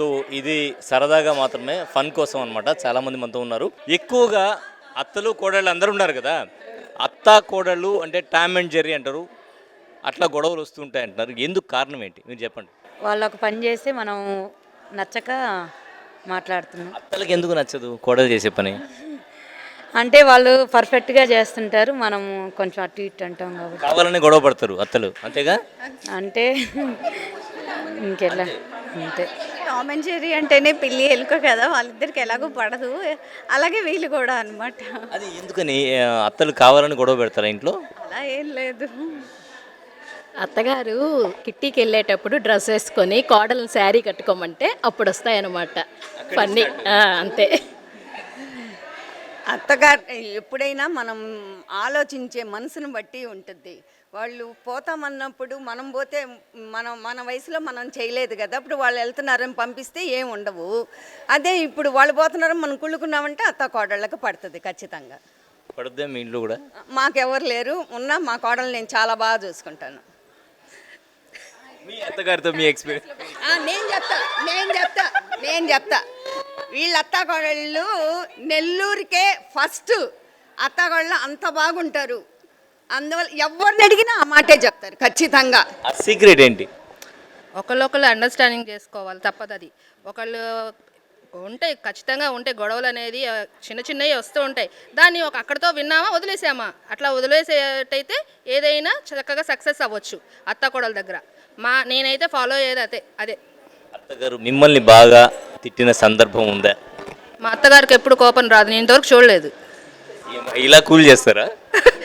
So ఇది సరదాగా మాత్రమే ఫన్ కోసం అనమాట చాలామంది మనతో ఉన్నారు. ఎక్కువగా అత్తలు కోడళ్ళు అందరూ ఉన్నారు కదా. అత్త కోడళ్ళు అంటే టామ్ అండ్ జెర్రీ అంటారు. అట్లా గొడవలు వస్తుంటాయి అంటున్నారు. ఎందుకు కారణం ఏంటి? మీరు చెప్పండి. వాళ్ళు ఒక పని చేస్తే మనం నచ్చక మాట్లాడుతున్నాం. అత్తలకి ఎందుకు నచ్చదు? కోడలు చేసే పని. అంటే వాళ్ళు పర్ఫెక్ట్గా చేస్తుంటారు. మనం కొంచెం అటు ఇటు అంటాం కాబట్టి. కావాలని గొడవ పడతారు అత్తలు. అంతేగా? అంటే ఇంకెలా అంతే. టామ్ అండ్ జెర్రీ అంటేనే పిల్లి ఎలుక కదా వాళ్ళిద్దరికి ఎలాగో పడదు. అలాగే వీళ్ళు కూడా అనమాట అది ఎందుకని అత్తలు కావాలని గొడవ పెడతారా ఇంట్లో? అలా ఏం లేదు. అత్తగారు కిట్టీకి వెళ్ళేటప్పుడు డ్రెస్ వేసుకొని కోడలను శారీ కట్టుకోమంటే అప్పుడు వస్తాయన్నమాట పన్నీ అంతే. అత్తగారు ఎప్పుడైనా మనం ఆలోచించే మనసును బట్టి ఉంటుంది. వాళ్ళు పోతామన్నప్పుడు మనం పోతే మనం మన వయసులో మనం చేయలేదు కదా. అప్పుడు వాళ్ళు వెళ్తున్నారని పంపిస్తే ఏం ఉండవు. అదే ఇప్పుడు వాళ్ళు పోతున్నారని మనం కుళ్ళుకున్నామంటే అత్త కోడళ్ళకి పడుతుంది ఖచ్చితంగా. పడుద్దా మీ ఇంట్లో కూడా? మాకెవరు లేరు. ఉన్నా మా కోడలు నేను చాలా బాగా చూసుకుంటాను. మీ అత్తగారితో మీ ఎక్స్పీరియన్స్ ఆ, నేను చెప్తా నేను చెప్తా నేను చెప్తా. వీళ్ళ అత్తాకోడళ్ళు నెల్లూరుకే ఫస్ట్ అత్తాకోడళ్ళు అంత బాగుంటారు. అందువల్ల ఎవరిని అడిగినా ఆ మాటే చెప్తారు ఖచ్చితంగా. ఆ సీక్రెట్ ఏంటి? ఒకళ్ళొకళ్ళు అండర్స్టాండింగ్ చేసుకోవాలి తప్పదు అది ఒకళ్ళు ఉంటాయి ఖచ్చితంగా ఉంటాయి గొడవలు అనేది చిన్న చిన్నవి వస్తూ ఉంటాయి. దాన్ని ఒక అక్కడితో విన్నామా వదిలేసామా? అట్లా వదిలేసేటైతే ఏదైనా చక్కగా సక్సెస్ అవ్వచ్చు అత్త కోడల దగ్గర. మా నేనైతే ఫాలో అయ్యేది అదే అదే. అత్తగారు మిమ్మల్ని బాగా తిట్టిన సందర్భం ఉందా? మా అత్తగారికి ఎప్పుడు కోపం రాదు నేను ఇంతవరకు చూడలేదు. ఇలా కూల్ చేస్తారా?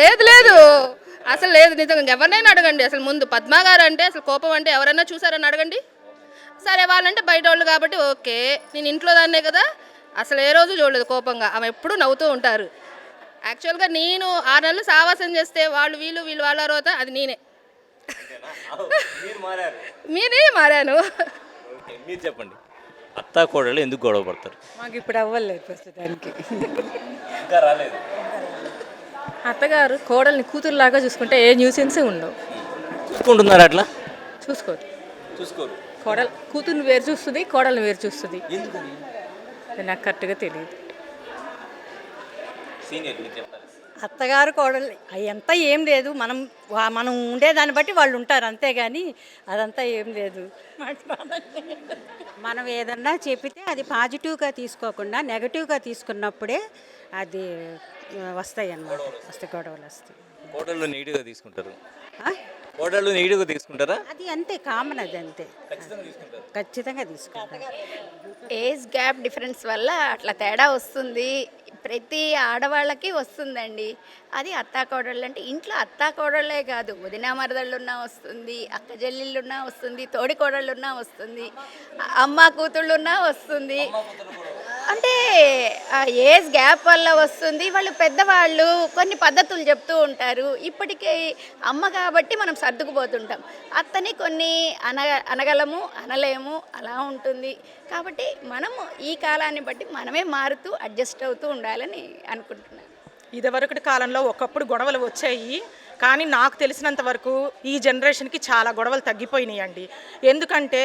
లేదు లేదు. అసలు లేదు నిజంగా ఎవరినైనా అడగండి. అసలు ముందు పద్మా గారు అంటే అసలు కోపం అంటే ఎవరైనా చూసారని అడగండి. సరే వాళ్ళంటే బయట వాళ్ళు కాబట్టి ఓకే. నేను ఇంట్లో దాన్నే కదా. అసలు ఏ రోజు చూడలేదు కోపంగా. ఆమె ఎప్పుడూ నవ్వుతూ ఉంటారు. యాక్చువల్గా నేను ఆరు నెలలు సావాసం చేస్తే వాళ్ళు వీళ్ళు వీళ్ళు వాళ్ళ రోత అది నేనే. మీరే మారాను. ఓకే, మీరు చెప్పండి. అత్త కోడలు ఎందుకు గొడవ పడతారు? మాకు ఇప్పుడు అవ్వలేదు ప్రస్తుతానికి. ఇంకా రాలేదు. అత్తగారు కోడల్ని కూతురులాగా చూసుకుంటే ఏ న్యూసెన్స్ ఉండవు. చూసుకుంటున్నారు అట్లా? చూసుకోరు. చూసుకోరు. కోడలు కూతుర్ని వేరు చూస్తుంది కోడల్ని వేరు చూస్తుంది. నాకు కరెక్ట్గా తెలియదు. అత్తగారు కోడలు అదంతా ఏం లేదు. మనం మనం ఉండేదాన్ని బట్టి వాళ్ళు ఉంటారు అంతేగాని అదంతా ఏం లేదు. మనం ఏదన్నా చెప్పితే అది పాజిటివ్గా తీసుకోకుండా నెగటివ్గా తీసుకున్నప్పుడే అది వస్తాయి అన్నమాట వస్తాయి గొడవలు వస్తాయి. కోడళ్ళు నీట్గా తీసుకుంటారు. ఆ? కోడళ్ళు నీట్గా తీసుకుంటారా? అది అంతే కామన్ అది అంతే. ఖచ్చితంగా తీసుకుంటాం ఏజ్ గ్యాప్ డిఫరెన్స్ వల్ల అట్లా తేడా వస్తుంది. ప్రతి ఆడవాళ్ళకి వస్తుందండి. అది అత్తా కోడళ్ళు అంటే ఇంట్లో అత్తా కోడళ్ళే కాదు. వదిన మరదళ్ళున్నా వస్తుంది అక్క చెల్లెళ్ళున్నా వస్తుంది తోడి కోడళ్ళున్నా వస్తుంది అమ్మ కూతుళ్ళున్నా వస్తుంది. అంటే ఏజ్ గ్యాప్ వల్ల వస్తుంది. వాళ్ళు పెద్దవాళ్ళు కొన్ని పద్ధతులు చెప్తూ ఉంటారు. ఇప్పటికే అమ్మ కాబట్టి మనం సర్దుకుపోతుంటాం. అత్తని కొన్ని అన అనగలము అనలేము అలా ఉంటుంది. కాబట్టి మనము ఈ కాలాన్ని బట్టి మనమే మారుతూ అడ్జస్ట్ అవుతూ ఉండాలని అనుకుంటున్నాను. ఇదివరకటి కాలంలో ఒకప్పుడు గొడవలు వచ్చాయి. కానీ నాకు తెలిసినంత వరకు ఈ జనరేషన్కి చాలా గొడవలు తగ్గిపోయినాయండి. ఎందుకంటే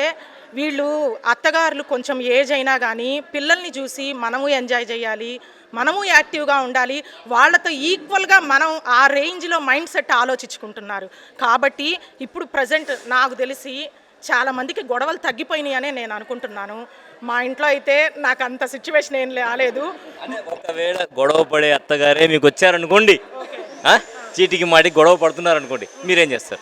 వీళ్ళు అత్తగారులు కొంచెం ఏజ్ అయినా కానీ పిల్లల్ని చూసి మనము ఎంజాయ్ చేయాలి మనము యాక్టివ్గా ఉండాలి వాళ్ళతో ఈక్వల్గా మనం ఆ రేంజ్లో మైండ్ సెట్ ఆలోచించుకుంటున్నారు. కాబట్టి ఇప్పుడు ప్రజెంట్ నాకు తెలిసి చాలామందికి గొడవలు తగ్గిపోయినాయి అనే నేను అనుకుంటున్నాను. మా ఇంట్లో అయితే నాకు అంత సిచ్యువేషన్ ఏం రాలేదు ఒకవేళ గొడవ పడే అత్తగారే మీకు వచ్చారనుకోండి చీటికి మాటికి గొడవ పడుతున్నారు అనుకోండి మీరేం చేస్తారు?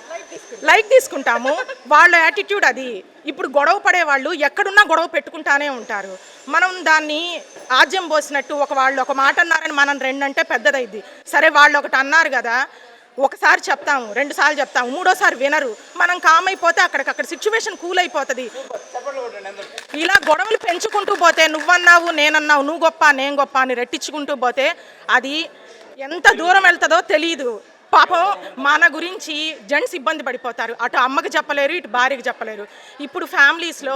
లైక్ తీసుకుంటాము. వాళ్ళ యాటిట్యూడ్ అది. ఇప్పుడు గొడవ పడే వాళ్ళు ఎక్కడున్నా గొడవ పెట్టుకుంటానే ఉంటారు. మనం దాన్ని ఆజ్యం పోసినట్టు ఒక వాళ్ళు ఒక మాట అన్నారని మనం రెండంటే పెద్దదైద్ది. సరే వాళ్ళు ఒకటి అన్నారు కదా ఒకసారి చెప్తాము రెండు సార్లు చెప్తాము మూడోసారి వినరు. మనం కామ్ అయిపోతే అక్కడికక్కడ సిచ్యువేషన్ కూల్ అయిపోతుంది. ఇలా గొడవలు పెంచుకుంటూ పోతే నువ్వన్నావు నేనన్నావు నువ్వు గొప్ప నేను గొప్ప అని రెట్టించుకుంటూ పోతే అది ఎంత దూరం వెళ్తుందో తెలియదు పాపం మన గురించి జెంట్స్ ఇబ్బంది పడిపోతారు. అటు అమ్మకి చెప్పలేరు ఇటు భార్యకి చెప్పలేరు. ఇప్పుడు ఫ్యామిలీస్లో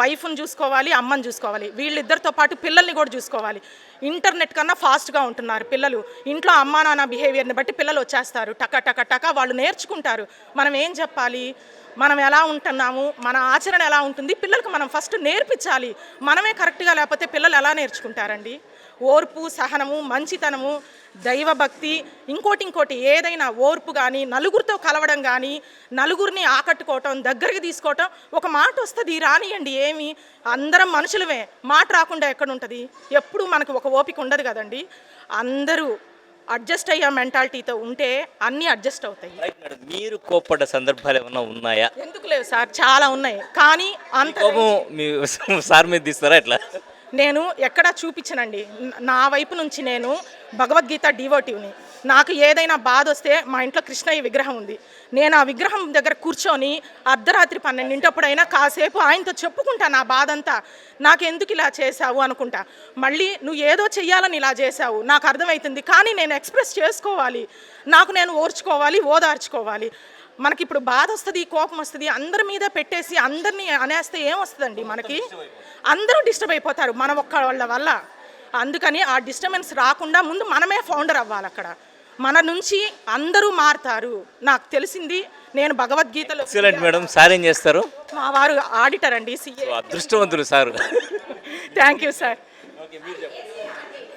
వైఫ్ని చూసుకోవాలి అమ్మని చూసుకోవాలి. వీళ్ళిద్దరితో పాటు పిల్లల్ని కూడా చూసుకోవాలి. ఇంటర్నెట్ కన్నా ఫాస్ట్గా ఉంటున్నారు పిల్లలు. ఇంట్లో అమ్మా నాన్న బిహేవియర్ని బట్టి పిల్లలు వచ్చేస్తారు. టక టక టక వాళ్ళు నేర్చుకుంటారు. మనం ఏం చెప్పాలి? మనం ఎలా ఉంటున్నాము? మన ఆచరణ ఎలా ఉంటుంది? పిల్లలకు మనం ఫస్ట్ నేర్పించాలి. మనమే కరెక్ట్గా లేకపోతే పిల్లలు ఎలా నేర్చుకుంటారండి? ఓర్పు సహనము మంచితనము దైవభక్తి ఇంకోటి ఇంకోటి ఏదైనా ఓర్పు కానీ నలుగురితో కలవడం కానీ నలుగురిని ఆకట్టుకోవటం దగ్గరికి తీసుకోవటం ఒక మాట వస్తుంది రానియండి ఏమి? అందరం మనుషులమే. మాట రాకుండా ఎక్కడ ఉంటుంది ఎప్పుడు మనకు ఒక ఓపిక ఉండదు కదండి. అందరూ అడ్జస్ట్ అయ్యే మెంటాలిటీతో ఉంటే అన్నీ అడ్జస్ట్ అవుతాయి. మీరు కోప్పడ్డ సందర్భాలు ఏమైనా ఉన్నాయా? ఎందుకు లేవు సార్? చాలా ఉన్నాయి. కానీ అంత కోపం మీ సార్ మీద తీస్తారా ఎట్లా నేను ఎక్కడా చూపించనండి. నా వైపు నుంచి నేను భగవద్గీత డివోటివ్ని నాకు ఏదైనా బాధ వస్తే మా ఇంట్లో కృష్ణయ్య విగ్రహం ఉంది. నేను ఆ విగ్రహం దగ్గర కూర్చొని అర్ధరాత్రి పన్నెండింటప్పుడైనా కాసేపు ఆయనతో చెప్పుకుంటా నా బాధ అంతా నాకెందుకు ఇలా చేశావు అనుకుంటా. మళ్ళీ నువ్వు ఏదో చెయ్యాలని ఇలా చేశావు. నాకు అర్థమవుతుంది. కానీ నేను ఎక్స్ప్రెస్ చేసుకోవాలి. నాకు నేను ఓర్చుకోవాలి ఓదార్చుకోవాలి. మనకి ఇప్పుడు బాధ వస్తుంది కోపం వస్తుంది అందరి మీద పెట్టేసి అందరినీ అనేస్తే ఏం వస్తుందండి మనకి? అందరూ డిస్టర్బ్ అయిపోతారు మన ఒక్క వాళ్ళ వల్ల. అందుకని ఆ డిస్టర్బెన్స్ రాకుండా ముందు మనమే ఫౌండర్ అవ్వాలి అక్కడ మన నుంచి అందరూ మారుతారు. నాకు తెలిసింది నేను భగవద్గీతలో ఎక్సలెంట్ మేడం సార్ ఏం చేస్తారు? మా వారు ఆడిటర్ అండి సిఏ. అదృష్టవంతులు sir. Thank you sir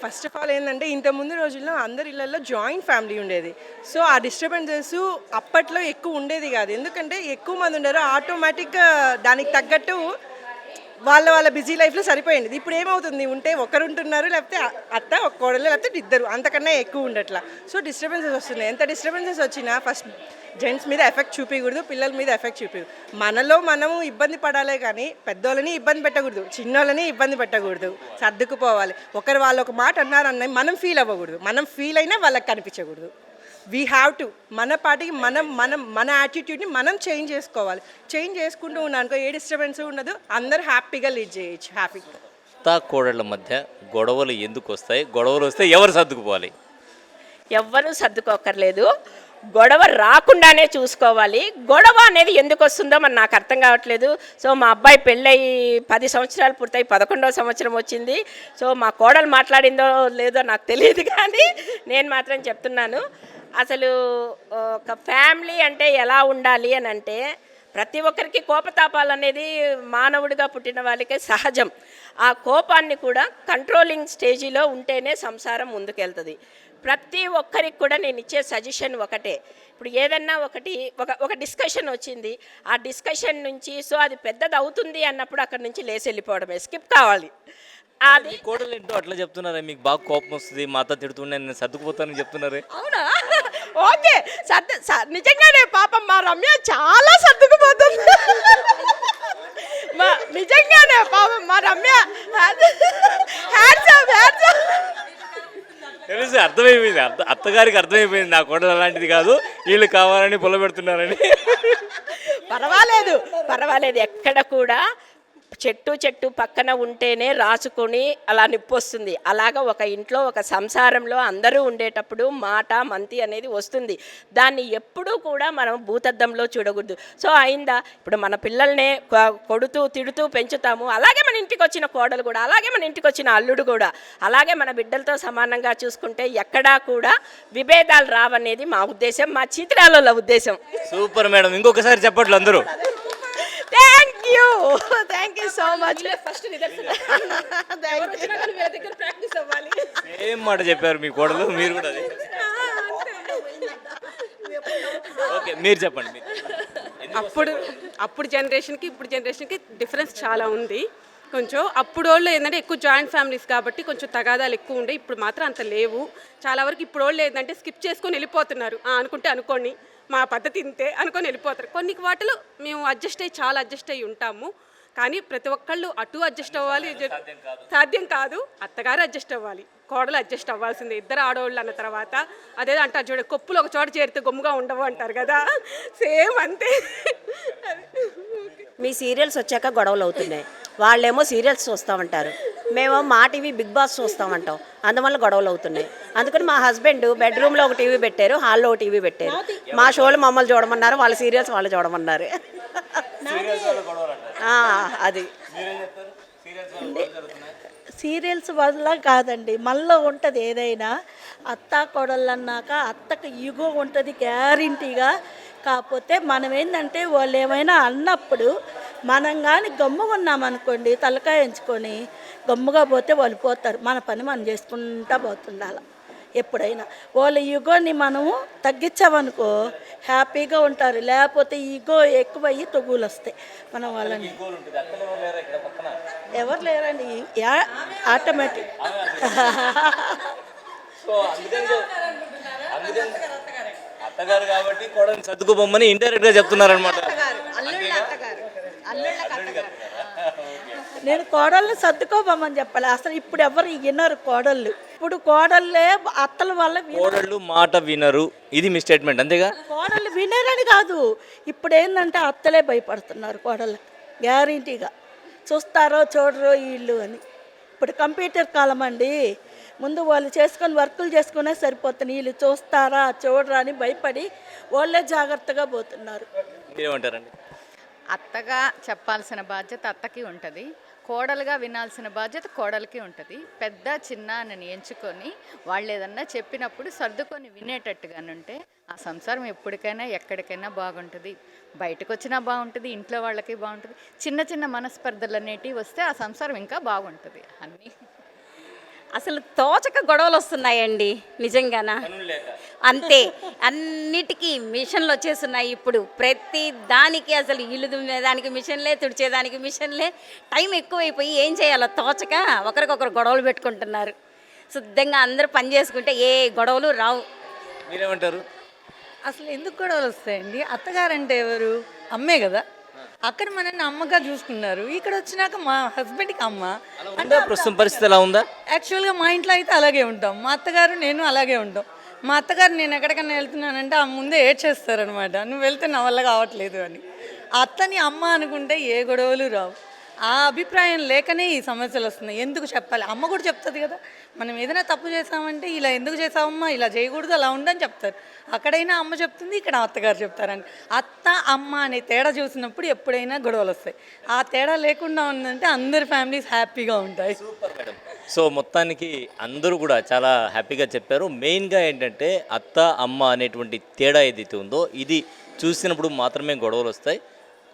first of all ఏంటంటే ఇంత ముందు రోజుల్లో అందరి ఇళ్ళలో జాయింట్ ఫ్యామిలీ ఉండేది. సో ఆ డిస్టర్బెన్సెస్ అప్పట్లో ఎక్కువ ఉండేది కాదు. ఎందుకంటే ఎక్కువ మంది ఉండరు. ఆటోమేటిక్గా దానికి తగ్గట్టు వాళ్ళ వాళ్ళ బిజీ లైఫ్లో సరిపోయింది. ఇప్పుడు ఏమవుతుంది? ఉంటే ఒకరు ఉంటున్నారు లేకపోతే అత్త ఒక కోడలు లేకపోతే ఇద్దరు. అంతకన్నా ఎక్కువ ఉండట్లా. సో డిస్టర్బెన్సెస్ వస్తున్నాయి. ఎంత డిస్టర్బెన్సెస్ వచ్చినా ఫస్ట్ జెంట్స్ మీద ఎఫెక్ట్ చూపించకూడదు పిల్లల మీద ఎఫెక్ట్ చూపించకూడదు మనలో మనము ఇబ్బంది పడాలే కానీ పెద్దోళ్ళని ఇబ్బంది పెట్టకూడదు చిన్నోళ్ళని ఇబ్బంది పెట్టకూడదు. సర్దుకుపోవాలి. ఒకరు వాళ్ళు ఒక మాట అన్నారన్న మనం ఫీల్ అవ్వకూడదు. మనం ఫీల్ అయినా వాళ్ళకి కనిపించకూడదు. వీ హ్యావ్ టు మన పాటికి మనం మనం మన యాటిట్యూడ్ని మనం చేంజ్ చేసుకోవాలి. చేంజ్ చేసుకుంటూ ఉన్నాను అనుకో ఏ డిస్టర్బెన్స్ ఉండదు. అందరు హ్యాపీగా లీడ్ చేయొచ్చు. హ్యాపీగా అత్తా కోడళ్ళ మధ్య గొడవలు ఎందుకు వస్తాయి? గొడవలు వస్తే ఎవరు సర్దుకుపోవాలి? ఎవ్వరూ సర్దుకోకర్లేదు. గొడవ రాకుండానే చూసుకోవాలి. గొడవ అనేది ఎందుకు వస్తుందో మరి నాకు అర్థం కావట్లేదు. సో మా అబ్బాయి పెళ్ళయి పది సంవత్సరాలు పూర్తయి పదకొండవ సంవత్సరం వచ్చింది. సో మా కోడలు మాట్లాడిందో లేదో నాకు తెలియదు కానీ నేను మాత్రం చెప్తున్నాను. అసలు ఒక ఫ్యామిలీ అంటే ఎలా ఉండాలి అని అంటే ప్రతి ఒక్కరికి కోపతాపాలు అనేది మానవుడిగా పుట్టిన వాళ్ళకి సహజం. ఆ కోపాన్ని కూడా కంట్రోలింగ్ స్టేజిలో ఉంటేనే సంసారం ముందుకెళ్తుంది. ప్రతి ఒక్కరికి కూడా నేను ఇచ్చే సజెషన్ ఒకటే. ఇప్పుడు ఏదన్నా ఒకటి ఒక ఒక డిస్కషన్ వచ్చింది. ఆ డిస్కషన్ నుంచి సో అది పెద్దది అవుతుంది అన్నప్పుడు అక్కడి నుంచి లేచి వెళ్ళిపోవడమే స్కిప్ కావాలి అది కోడలు ఏంటో అట్లా చెప్తున్నారే? మీకు బాగా కోపం వస్తుంది మా అత్త తిడుతుండే నేను సర్దుకుపోతానని చెప్తున్నారే? అవునా? ఓకే సర్ద నిజంగానే పాపం మా రమ్య చాలా సర్దుకుపోతుంది. మా నిజంగానే పాపం మా రమ్య తెలుసు అర్థమైపోయింది. అత్త అత్తగారికి అర్థమైపోయింది నా కోడలు అలాంటిది కాదు వీళ్ళు కావాలని పొల పెడుతున్నారని. పర్వాలేదు పర్వాలేదు. ఎక్కడ కూడా చెట్టు చెట్టు పక్కన ఉంటేనే రాసుకొని అలా నిప్పొస్తుంది. అలాగా ఒక ఇంట్లో ఒక సంసారంలో అందరూ ఉండేటప్పుడు మాట మంతి అనేది వస్తుంది. దాన్ని ఎప్పుడూ కూడా మనం భూతద్దంలో చూడకూడదు. సో అయిందా? ఇప్పుడు మన పిల్లల్ని కొడుతూ తిడుతూ పెంచుతాము. అలాగే మన ఇంటికి వచ్చిన కోడలు కూడా అలాగే మన ఇంటికి వచ్చిన అల్లుడు కూడా అలాగే మన బిడ్డలతో సమానంగా చూసుకుంటే ఎక్కడా కూడా విభేదాలు రావనేది మా ఉద్దేశం మా చిత్రాల ఉద్దేశం. Super madam. ఇంకొకసారి చెప్పట్లు అందరూ. You. Thank you so much first practice అవ్వాలి. ఏం మాట చెప్పారు మీ కోడలు మీరు కూడా ఓకే మీరు చెప్పండి. అప్పుడు అప్పుడు జనరేషన్కి ఇప్పుడు జనరేషన్కి డిఫరెన్స్ చాలా ఉంది. కొంచెం అప్పుడు వాళ్ళు ఏంటంటే ఎక్కువ జాయింట్ ఫ్యామిలీస్ కాబట్టి కొంచెం తగాదాలు ఎక్కువ ఉండే ఇప్పుడు మాత్రం అంత లేవు. చాలా వరకు ఇప్పుడు వాళ్ళు ఏంటంటే స్కిప్ చేసుకొని వెళ్ళిపోతున్నారు. "ఆ, అనుకుంటే అనుకోండి. మా పద్ధతి ఇంతే అనుకొని వెళ్ళిపోతారు. కొన్ని వాటిలో మేము అడ్జస్ట్ అయ్యి చాలా అడ్జస్ట్ అయ్యి ఉంటాము. కానీ ప్రతి ఒక్కళ్ళు అటు అడ్జస్ట్ అవ్వాలి. సాధ్యం కాదు. అత్తగారు అడ్జస్ట్ అవ్వాలి. కోడలు అడ్జస్ట్ అవ్వాల్సిందే. ఇద్దరు ఆడవాళ్ళు అన్న తర్వాత అదేదో అంటారు చూడ కొప్పులు ఒక చోట చేరితే గమ్ముగా ఉండవు అంటారు కదా. సేమ్ అంతే. మీ సీరియల్స్ వచ్చాక గొడవలు అవుతున్నాయి. వాళ్ళేమో సీరియల్స్ చూస్తామంటారు మేము మా టీవీ బిగ్ బాస్ చూస్తామంటాం. అందువల్ల గొడవలు అవుతున్నాయి. అందుకని మా హస్బెండ్ బెడ్రూమ్లో ఒక టీవీ పెట్టారు హాల్లో ఒక టీవీ పెట్టారు. మా షోలు మమ్మల్ని చూడమన్నారు వాళ్ళ సీరియల్స్ వాళ్ళు చూడమన్నారు. ఆ, అది. సీరియల్స్ వల్ల కాదండి మళ్ళీ ఉంటుంది ఏదైనా. అత్త కోడళ్ళు అన్నాక అత్తకు ఈగో ఉంటుంది గ్యారంటీగా. కాకపోతే మనం ఏంటంటే వాళ్ళు ఏమైనా అన్నప్పుడు మనం కానీ గమ్ముగా ఉన్నామనుకోండి తలకాయ ఎంచుకొని గమ్ముగా పోతే వాళ్ళు పోతారు. మన పని మనం చేసుకుంటా పోతుండాలి. ఎప్పుడైనా వాళ్ళ ఈగోని మనము తగ్గించామనుకో హ్యాపీగా ఉంటారు. లేకపోతే ఈగో ఎక్కువయ్యి తొగులు వస్తాయి మనం వాళ్ళని. ఎవరు లేరండి? ఆటోమేటిక్. అత్తగారు కాబట్టి కోడల్ని సర్దుకోబొమ్మని ఇండైరెక్ట్గా చెప్తున్నారనమాట నేను కోడల్ని సర్దుకోబోమని చెప్పాలి. అసలు ఇప్పుడు ఎవరు వినరు కోడళ్ళు. ఇప్పుడు కోడళ్ళే అత్తల వల్ల. కోడళ్ళు మాట వినరు. ఇది మీ స్టేట్మెంట్ అంతేగా? కోడళ్ళు వినరని కాదు. ఇప్పుడు ఏంటంటే అత్తలే భయపడుతున్నారు కోడళ్ళకి గ్యారంటీగా చూస్తారో చూడరో వీళ్ళు అని. ఇప్పుడు కంప్యూటర్ కాలం అండి ముందు వాళ్ళు చేసుకొని వర్కులు చేసుకునే సరిపోతుంది. వీళ్ళు చూస్తారా చూడరా అని భయపడి వాళ్ళే జాగ్రత్తగా పోతున్నారు. అత్తగా చెప్పాల్సిన బాధ్యత అత్తకి ఉంటుంది. కోడలుగా వినాల్సిన బాధ్యత కోడలికి ఉంటుంది. పెద్ద చిన్న అని ఎంచుకొని వాళ్ళు ఏదన్నా చెప్పినప్పుడు సర్దుకొని వినేటట్టుగానుంటే ఆ సంసారం ఎప్పటికైనా ఎక్కడికైనా బాగుంటుంది. బయటకు వచ్చినా బాగుంటుంది ఇంట్లో వాళ్ళకి బాగుంటుంది. చిన్న చిన్న మనస్పర్ధలు అనేటివి వస్తే ఆ సంసారం ఇంకా బాగుంటుంది. అన్నీ అసలు తోచక గొడవలు వస్తున్నాయండి నిజంగానా? అంతే అన్నిటికీ మిషన్లు వచ్చేస్తున్నాయి ఇప్పుడు. ప్రతి దానికి అసలు ఇల్లు దుమ్మేదానికి మిషన్లే తుడిచేదానికి మిషన్లే టైం ఎక్కువైపోయి ఏం చేయాలో తోచక ఒకరికొకరు గొడవలు పెట్టుకుంటున్నారు. శుద్ధంగా అందరూ పని చేసుకుంటే ఏ గొడవలు రావు. మీరేమంటారు? అసలు ఎందుకు గొడవలు వస్తాయండి? అత్తగారంటే ఎవరు? అమ్మే కదా. అక్కడ మనల్ని అమ్మగా చూసుకున్నారు. ఇక్కడ వచ్చినాక మా హస్బెండ్కి అమ్మ. ఉందా? ప్రస్తుతం పరిస్థితి ఎలా ఉందా? యాక్చువల్గా మా ఇంట్లో అయితే అలాగే ఉంటాం. మా అత్తగారు నేను అలాగే ఉంటాం. మా అత్తగారు నేను ఎక్కడికైనా వెళ్తున్నానంటే ఆ ముందే ఏడ్చేస్తారనమాట నువ్వు వెళ్తే నా వల్ల కావట్లేదు అని. అత్తని అమ్మ అనుకుంటే ఏ గొడవలు రావు. ఆ అభిప్రాయం లేకనే ఈ సమస్యలు వస్తున్నాయి. ఎందుకు చెప్పాలి? అమ్మ కూడా చెప్తుంది కదా మనం ఏదైనా తప్పు చేసామంటే ఇలా ఎందుకు చేసావమ్మా ఇలా చేయకూడదు అలా ఉండని చెప్తారు. అక్కడైనా అమ్మ చెప్తుంది ఇక్కడ అత్తగారు చెప్తారని. అత్త అమ్మ అనే తేడా చూసినప్పుడు ఎప్పుడైనా గొడవలు వస్తాయి. ఆ తేడా లేకుండా ఉందంటే అందరి ఫ్యామిలీస్ హ్యాపీగా ఉంటాయి. సో మొత్తానికి అందరూ కూడా చాలా హ్యాపీగా చెప్పారు. మెయిన్గా ఏంటంటే అత్త అమ్మ అనేటువంటి తేడా ఏదైతే ఉందో ఇది చూసినప్పుడు మాత్రమే గొడవలు వస్తాయి.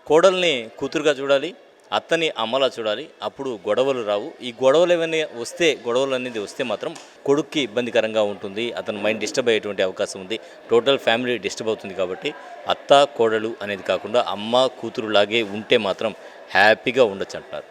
కోడల్ని కూతురుగా చూడాలి అత్తని అమ్మలా చూడాలి. అప్పుడు గొడవలు రావు. ఈ గొడవలు ఏమైనా వస్తే గొడవలు అనేది వస్తే మాత్రం కొడుక్కి ఇబ్బందికరంగా ఉంటుంది. అతని మైండ్ డిస్టర్బ్ అయ్యేటువంటి అవకాశం ఉంది. టోటల్ ఫ్యామిలీ డిస్టర్బ్ అవుతుంది కాబట్టి అత్త కోడలు అనేది కాకుండా అమ్మ కూతురు లాగే ఉంటే మాత్రం హ్యాపీగా ఉండొచ్చు అంటున్నారు.